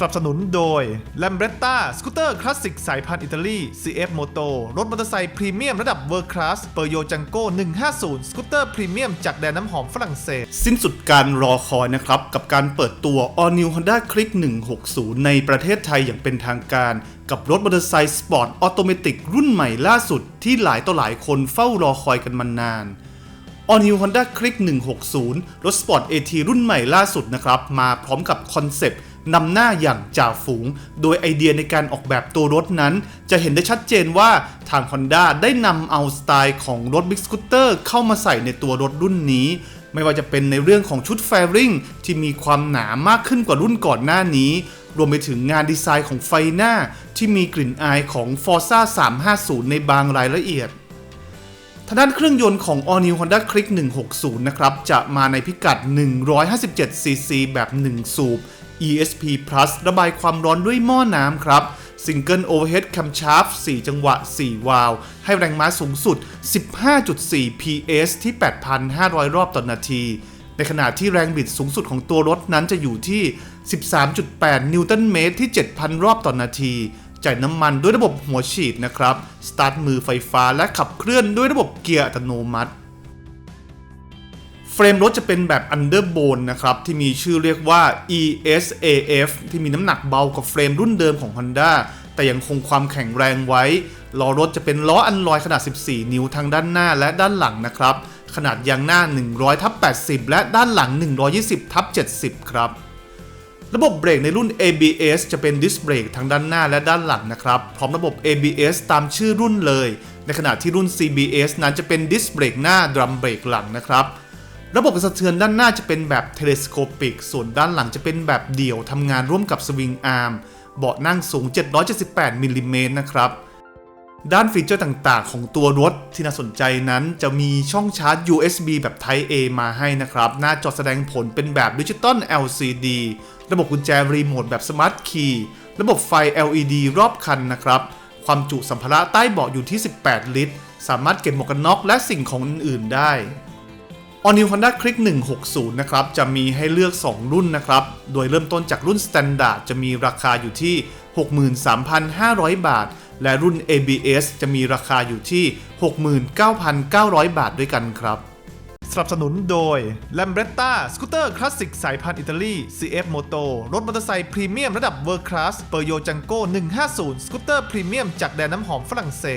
สนับสนุนโดย l a m b r e t t a สกูตเตอร์คลาสสิกสายพันธุ์อิตาลี CF Moto รถมอเตอร์ไซค์พรีเมียมระดับเวอร์คลาสเปอร์โยจังโก้150 สกูตเตอร์พรีเมียมจากแดนน้ำหอมฝรั่งเศส สิ้นสุดการรอคอยนะครับ กับการเปิดตัว All New Honda Click 160 ในประเทศไทยอย่างเป็นทางการกับรถมอเตอร์ไซค์สปอร์ตออโตเมติกรุ่นใหม่ล่าสุดที่หลายต่อหลายคนเฝ้ารอคอยกันมานาน All New Honda Click 160 รถสปอร์ต AT รุ่นใหม่ล่าสุดนะครับ มาพร้อมกับคอนเซปต์ นำหน้าอย่างจ่าฝูง โดยไอเดียในการออกแบบตัวรถนั้น จะเห็นได้ชัดเจนว่าทาง Honda ได้นำเอาสไตล์ของรถ Big Scooter เข้ามาใส่ในตัวรถรุ่นนี้ ไม่ว่าจะเป็นในเรื่องของชุดแฟริงที่มีความหนามากขึ้นกว่ารุ่นก่อนหน้านี้ รวมไปถึงงานดีไซน์ของไฟหน้า ที่มีกลิ่นอายของ Forza 350 ในบางรายละเอียดทางด้านเครื่องยนต์ของ All New Honda Click 160 นะครับ จะมาในพิกัด 157cc แบบ 1 สูบ ESP Plus ระบายความร้อนด้วยหม้อน้ำครับ Single Overhead Camshaft 4 จังหวะ 4 วาล์วให้แรงม้าสูงสุด 15.4 PS ที่ 8,500 รอบต่อนาที ในขณะที่แรงบิดสูงสุดของตัวรถนั้นจะอยู่ที่ 13.8 นิวตันเมตรที่ 7,000 รอบต่อนาทีจ่ายน้ำมันด้วยระบบหัวฉีดนะครับ สตาร์ทมือไฟฟ้าและขับเคลื่อนด้วยระบบเกียร์อัตโนมัติ ฟรมรถจะเป็นแบบ Underbone นะครับ ที่มีชื่อเรียกว่า ESAF ที่มีน้ำหนักเบากว่าเฟรมรุ่นเดิมของ Honda แต่ยังคงความแข็งแรงไว้ ล้อรถจะเป็นล้ออันลอยขนาด 14 นิ้วทั้งด้านหน้าและด้านหลังนะครับ ขนาดยางหน้า 100ทับ80 และด้านหลัง 120ทับ70 ครับ ระบบเบรกในรุ่น ABS จะเป็นดิสเบรกทั้งด้านหน้าและด้านหลังนะครับ พร้อมระบบ ABS ตามชื่อรุ่นเลย ในขณะที่รุ่น CBS นั้นจะเป็นดิสเบรกหน้าดรัมเบรกหลังนะครับ ระบบกระสะเทือนด้านหน้าจะเป็นแบบเทเลสโคปิก ส่วนด้านหลังจะเป็นแบบเดี่ยวทำงานร่วมกับสวิงอาร์ม เบาะนั่งสูง 778มิลลิเมตรนะครับ ด้านฟีเจอร์ต่างๆ ของตัวรถที่น่าสนใจนั้นจะมีช่องชาร์จ USB แบบ Type A มาให้นะครับ หน้าจอแสดงผลเป็นแบบดิจิตอล LCD ระบบกุญแจรีโมทแบบ Smart Key ระบบไฟ LED รอบคันนะครับ ความจุสัมภาระใต้เบาะอยู่ที่ 18 ลิตร สามารถเก็บหมวกกันน็อกและสิ่งของอื่นๆได้ All New Honda Click 160 นะครับ จะมีให้เลือก 2 รุ่นนะครับ โดยเริ่มต้นจากรุ่น Standard จะมีราคาอยู่ที่ 63,500 บาท และรุ่น ABS จะมีราคาอยู่ที่ 69,900 บาทด้วยกันครับ สนับสนุนโดย l a m b r e t t a สกูตเตอร์คลาสสิกสายพันธุ์อิตาลี CF Moto รถมอเตอร์ไซค์พรีเมียมระดับเวอร์คลาสเปอร์โยจังโก้150 สกูตเตอร์พรีเมียมจากแดนน้ำหอมฝรั่งเศส